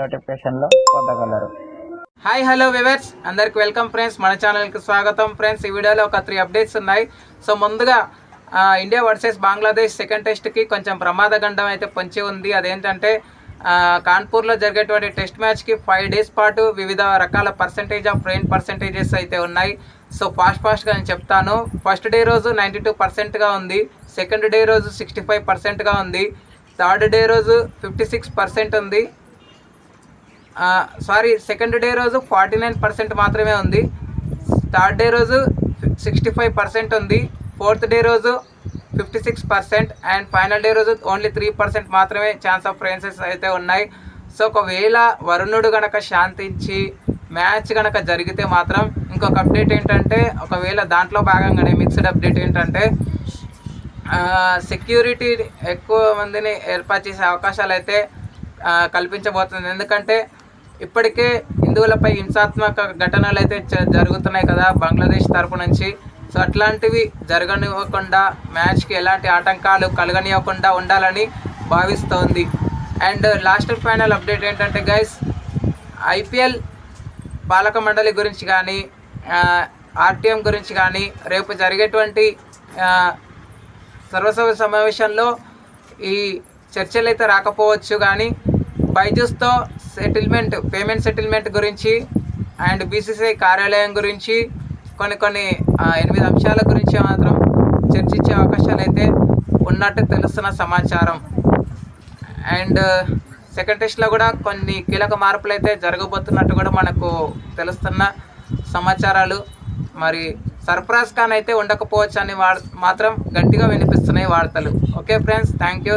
నోటిఫికేషన్లో పొందగలరు. Hi hello viewers. అందరికి వెల్కమ్ ఫ్రెండ్స్. మన ఛానల్కి స్వాగతం ఫ్రెండ్స్. ఈ వీడియోలో ఒక త్రీ అప్డేట్స్ ఉన్నాయి. సో ముందుగా ఇండియా వర్సెస్ బంగ్లాదేశ్ సెకండ్ టెస్ట్కి కొంచెం ప్రమాదగండం అయితే పొంచి ఉంది. అదేంటంటే కాన్పూర్లో జరిగేటువంటి టెస్ట్ మ్యాచ్కి ఫైవ్ డేస్ పాటు వివిధ రకాల పర్సంటేజ్ ఆఫ్ రెయిన్ పర్సంటేజెస్ అయితే ఉన్నాయి. సో ఫాస్ట్ ఫాస్ట్గా నేను చెప్తాను. ఫస్ట్ డే రోజు నైంటీ టూ పర్సెంట్గా ఉంది. సెకండ్ డే రోజు సిక్స్టీ ఫైవ్ పర్సెంట్గా ఉంది. థర్డ్ డే రోజు ఫిఫ్టీ సిక్స్ పర్సెంట్ ఉంది. సారీ సెకండ్ డే రోజు ఫార్టీ నైన్ పర్సెంట్ మాత్రమే ఉంది. థర్డ్ డే రోజు సిక్స్టీ ఫైవ్ పర్సెంట్ ఉంది. ఫోర్త్ డే రోజు fifty six percent and final day రోజు ఓన్లీ త్రీ పర్సెంట్ మాత్రమే ఛాన్స్ ఆఫ్ ఫ్రెన్సెస్ అయితే ఉన్నాయి. సో ఒకవేళ వరుణుడు గనక శాంతించి మ్యాచ్ కనుక జరిగితే మాత్రం ఇంకొక అప్డేట్ ఏంటంటే ఒకవేళ దాంట్లో భాగంగానే మిక్స్డ్ అప్డేట్ ఏంటంటే సెక్యూరిటీ ఎక్కువ మందిని ఏర్పాటు చేసే అవకాశాలు అయితే కల్పించబోతుంది. ఎందుకంటే ఇప్పటికే హిందువులపై హింసాత్మక ఘటనలు అయితే జ- జరుగుతున్నాయి కదా బంగ్లాదేశ్ తరపు నుంచి. సో అట్లాంటివి జరగనివ్వకుండా మ్యాచ్కి ఎలాంటి ఆటంకాలు కలగనివ్వకుండా ఉండాలని భావిస్తోంది. అండ్ లాస్ట్ ఫైనల్ అప్డేట్ ఏంటంటే గైస్ ఐపీఎల్ పాలక మండలి గురించి కానీ ఆర్టీఎం గురించి కానీ రేపు జరిగేటువంటి సర్వసభ సమావేశంలో ఈ చర్చలు అయితే రాకపోవచ్చు. కానీ బైజూస్తో సెటిల్మెంట్ పేమెంట్ సెటిల్మెంట్ గురించి అండ్ బీసీసీఐ కార్యాలయం గురించి కొన్ని కొన్ని ఎనిమిది అంశాల గురించి మాత్రం చర్చించే అవకాశాలు అయితే ఉన్నట్టు తెలుస్తున్న సమాచారం. అండ్ సెకండ్ టెస్ట్లో కూడా కొన్ని కీలక మార్పులు అయితే జరగబోతున్నట్టు కూడా మనకు తెలుస్తున్న సమాచారాలు. మరి సర్ప్రైజ్ ఖాన్ అయితే ఉండకపోవచ్చు అని వా మాత్రం గట్టిగా వినిపిస్తున్నాయి వార్తలు. Okay friends thank you